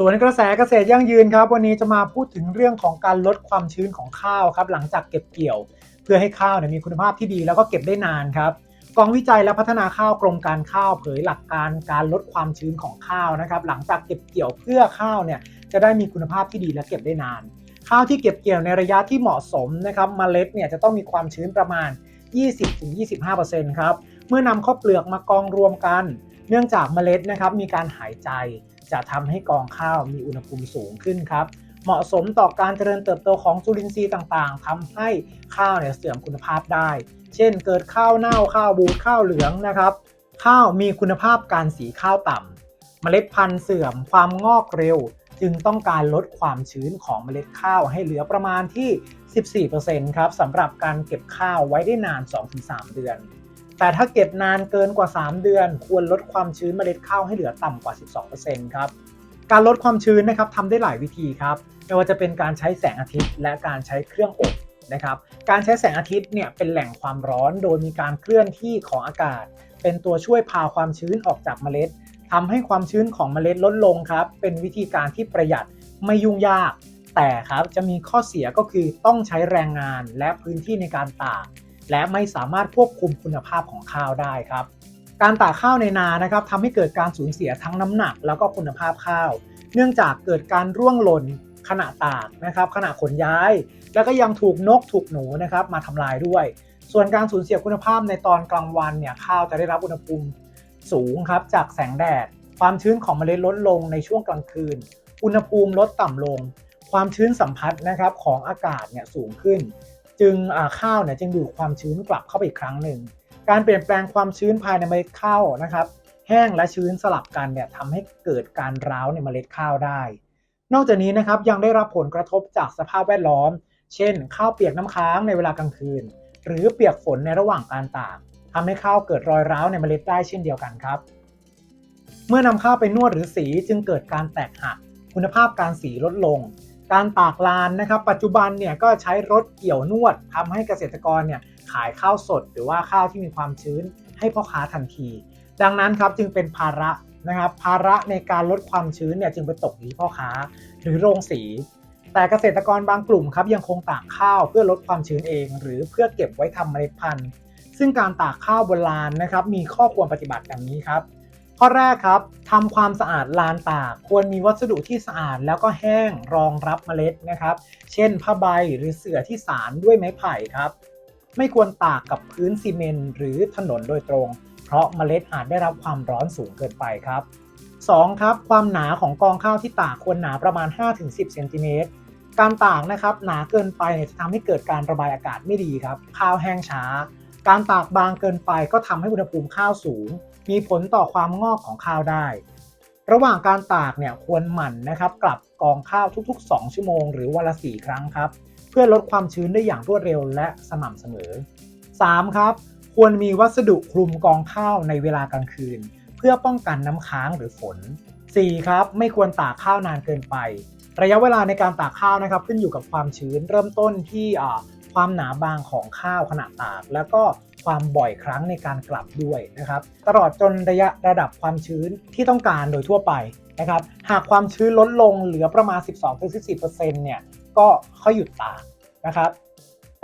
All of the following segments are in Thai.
ส่วนกระแสเกษตรยั่งยืนครับ วันนี้จะมาพูดถึงเรื่องของการลดความชื้นของข้าวครับ หลังจากเก็บเกี่ยว เพื่อให้ข้าวเนี่ยมีคุณภาพที่ดีแล้วก็เก็บได้นานครับกองวิจัยและพัฒนาข้าวกรมการข้าวเผยหลักการการลดความชื้นของข้าวนะครับ หลังจากเก็บเกี่ยวเพื่อข้าวเนี่ยจะได้มีคุณภาพที่ดีและเก็บได้นาน ข้าวที่เก็บเกี่ยวในระยะที่เหมาะสมนะครับเมล็ดเนี่ยจะต้องมีความชื้นประมาณ 20-25%ครับเมื่อนำข้าวเปลือกมากองรวมกัน เนื่องจากเมล็ดนะครับมีการหายใจ จะทำให้กองข้าวมีอุณหภูมิสูงขึ้นครับ เหมาะสมต่อการเจริญเติบโตของจุลินทรีย์ต่างๆทำให้ข้าวเนี่ยเสื่อมคุณภาพได้ เช่น เกิดข้าวเน่าข้าวบูดข้าวเหลืองนะครับ ข้าวมีคุณภาพการสีข้าวต่ำเมล็ดพันธุ์เสื่อมความงอกเร็ว จึงต้องการลดความชื้นของเมล็ดข้าวให้เหลือประมาณที่ 14%ครับสำหรับการเก็บข้าวไว้ได้นาน 2-3 เดือน แต่ถ้าเก็บนานเกินกว่า 3 เดือน ควรลดความชื้นเมล็ดข้าวให้เหลือต่ำกว่า 12%ครับการลดความชื้นนะครับทำได้หลายวิธีครับไม่ว่าจะเป็นการใช้แสงอาทิตย์ และการใช้เครื่องอบนะครับ การใช้แสงอาทิตย์เนี่ยเป็นแหล่งความร้อนโดยมีการเคลื่อนที่ของอากาศ เป็นตัวช่วยพาความชื้นออกจากเมล็ดทำให้ความชื้นของเมล็ดลดลงครับ เป็นวิธีการที่ประหยัดไม่ยุ่งยาก แต่ครับจะมีข้อเสียก็คือต้องใช้แรงงานและพื้นที่ในการตาก และไม่สามารถควบคุมคุณภาพของข้าวได้ครับ การตากข้าวในนานะครับทำให้เกิดการสูญเสียทั้งน้ำหนักแล้วก็คุณภาพข้าว เนื่องจากเกิดการร่วงหล่นขณะตากนะครับขณะขนย้าย แล้วก็ยังถูกนกถูกหนูนะครับมาทำลายด้วย ส่วนการสูญเสียคุณภาพในตอนกลางวันเนี่ยข้าวจะได้รับอุณหภูมิสูงครับจากแสงแดด ความชื้นของเมล็ดลดลงในช่วงกลางคืน อุณหภูมิลดต่ำลง ความชื้นสัมผัสนะครับของอากาศเนี่ยสูงขึ้น จึงข้าวเนี่ยจึงดูดความชื้นกลับเข้าไปอีกครั้งหนึ่ง การเปลี่ยนแปลงความชื้นภายในเมล็ดข้าวนะครับ แห้งและชื้นสลับกันเนี่ยทำให้เกิดการร้าวในเมล็ดข้าวได้ นอกจากนี้นะครับยังได้รับผลกระทบจากสภาพแวดล้อม เช่น ข้าวเปียกน้ำค้างในเวลากลางคืน หรือเปียกฝนในระหว่างการตากทำให้ข้าวเกิดรอยร้าวในเมล็ดได้เช่นเดียวกันครับ เมื่อนำข้าวไปนวดหรือสีจึงเกิดการแตกหักคุณภาพการสีลดลง การตากลานนะครับ ปัจจุบันเนี่ยก็ใช้รถเกี่ยวนวดทำให้เกษตรกรเนี่ยขายข้าวสด หรือว่าข้าวที่มีความชื้นให้พ่อค้าทันที ดังนั้นครับจึงเป็นภาระนะครับภาระในการลดความชื้นเนี่ยจึงไปตกที่พ่อค้าหรือโรงสี แต่เกษตรกรบางกลุ่มครับยังคงตากข้าวเพื่อลดความชื้นเอง หรือเพื่อเก็บไว้ทำเมล็ดพันธุ์ ซึ่งการตากข้าวบนลานนะครับมีข้อควรปฏิบัติดังนี้ครับ ข้อแรกครับทำความสะอาดลานตาก ควรมีวัสดุที่สะอาดแล้วก็แห้งรองรับเมล็ดนะครับ เช่นผ้าใบหรือเสื่อที่สารด้วยไม้ไผ่ครับ ไม่ควรตากกับพื้นซีเมนต์หรือถนนโดยตรง เพราะเมล็ดอาจได้รับความร้อนสูงเกินไปครับ 2. ครับ ความหนาของกองข้าวที่ตากควรหนาประมาณ 5-10เซนติเมตรการตากนะครับหนาเกินไปเนี่ยจะทำให้เกิดการระบายอากาศไม่ดีครับ ข้าวแห้งช้า การตากบางเกินไปก็ทำให้อุณหภูมิข้าวสูง มีผลต่อความงอกของข้าวได้ ระหว่างการตากเนี่ยควรหมั่นนะครับกลับกองข้าวทุก ๆ 2 ชั่วโมง หรือวันละ4ครั้งครับ เพื่อลดความชื้นได้อย่างรวดเร็วและสม่ำเสมอ 3. ครับ ควรมีวัสดุคลุมกองข้าวในเวลากลางคืน เพื่อป้องกันน้ำค้างหรือฝน 4. ครับ ไม่ควรตากข้าวนานเกินไป ระยะเวลาในการตากข้าวนะครับ ขึ้นอยู่กับความชื้นเริ่มต้นที่ ความหนาบางของข้าวขณะตาก แล้วก็ความบ่อยครั้งในการกลับด้วยนะครับ ตลอดจนระยะระดับความชื้นที่ต้องการโดยทั่วไปนะครับ หากความชื้นลดลงเหลือประมาณ 12-14%เนี่ย ก็ค่อยหยุดตากนะครับ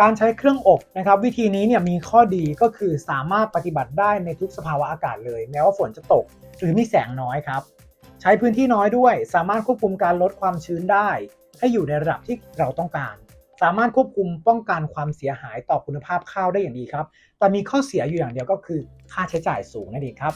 การใช้เครื่องอบนะครับ วิธีนี้เนี่ยมีข้อดีก็คือสามารถปฏิบัติได้ในทุกสภาวะอากาศเลย แม้ว่าฝนจะตกหรือมีแสงน้อยครับ ใช้พื้นที่น้อยด้วย สามารถควบคุมการลดความชื้นได้ ให้อยู่ในระดับที่เราต้องการ สามารถควบคุมป้องกันความเสียหายต่อคุณภาพข้าวได้อย่างดีครับ แต่มีข้อเสียอยู่อย่างเดียวก็คือค่าใช้จ่ายสูงนั่นเองครับ